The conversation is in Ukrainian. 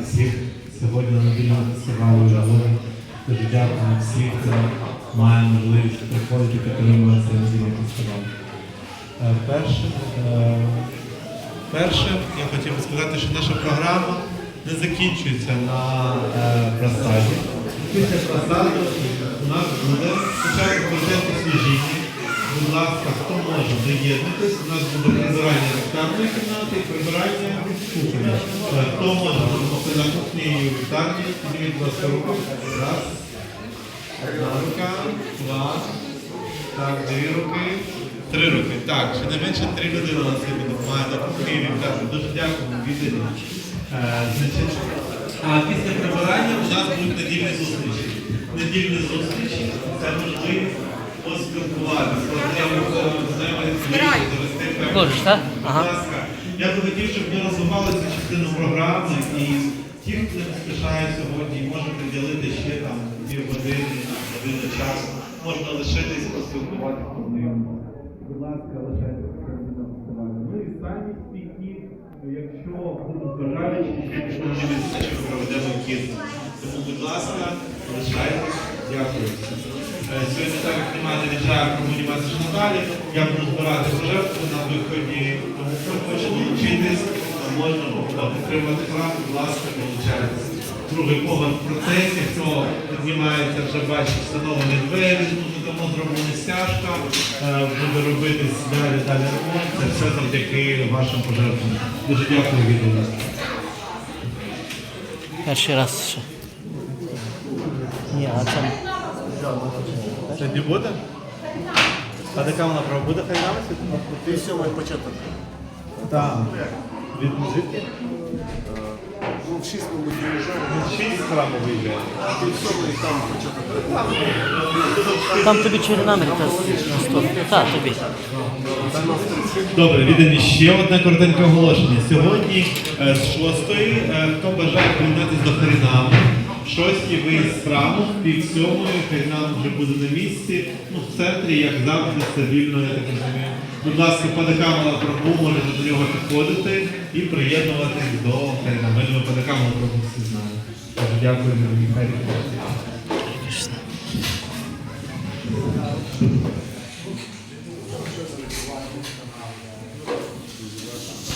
всіх сьогодні на недільному фестивалю Жагони. Дуже дякую всіх, хто має можливість приходити підтримувати цей недільний фестиваль. Е, Перше, е, перше, я хотів би сказати, що наша програма не закінчується на е, просаді. Після просади у нас буде спочатку контент освіжіння. Будь ласка, хто може доєднатись, у нас буде прибирання вікторної кімнати і прибирання кухні. Хто може допомогти на кухні і в вікторні, підніміть, будь ласка, руку. Раз. Одна рука, два. Так, дві руки. Три руки. Так, ще не менше три людини у нас сьогодні допомагає на кухні і вікторні. Дуже дякуємо, Значить, а після прибирання у нас будуть недільні зустрічі. Недільні зустрічі це можливість поспілкуватися. Можеш, так? Ага. Будь ласка, я би хотів, щоб ми розвивали цю частину програми і ті, хто не поспішає сьогодні, може приділити ще там дві години, часу. Можна лишитись, поспілкуватися, познайомитися. Будь ласка, лишайтеся на фестивалі. Ну і самі спільні, якщо будуть бажаючі, що ми відзначимо проведемо кіт. Тому, будь ласка, лишайтесь. Дякую. Сьогодні так як немає наряджа комунікації надалі, я буду збирати пожертви на виході, тому хто хоче долучитись, можна підтримати храм, будь ласка, долучайтесь. Другий поверх в процесі, хто піднімається, вже бачить встановлені двері, тут тому зроблена стяжка, е, буде робитись далі, далі ремонт. Це все завдяки вашим пожертвам. Дуже дякую від вас. Перший раз ще. Ні, а це. Буде? А така вона права буде хай навіть? Ти сьомий початок. Так. Від звідки? Ну, в шість ми виїжджаємо. Шість храму виїжджає. Ти сьомий там початок. Там тобі черномір наступний. Так, тобі. Добре, віддані ще одне коротеньке оголошення. Сьогодні е, з шостої, е, хто бажає приєднатися до Харінаму, в шостій виїзд в пів сьомої Харінам вже буде на місці, ну, в центрі, як завжди, стабільно, я так розумію. Будь ласка, падакамала пробу, можете до нього підходити і приєднуватись до Харінаму. Ми думаю, падакамала пробу всі знають. Дуже дякую. Кришна.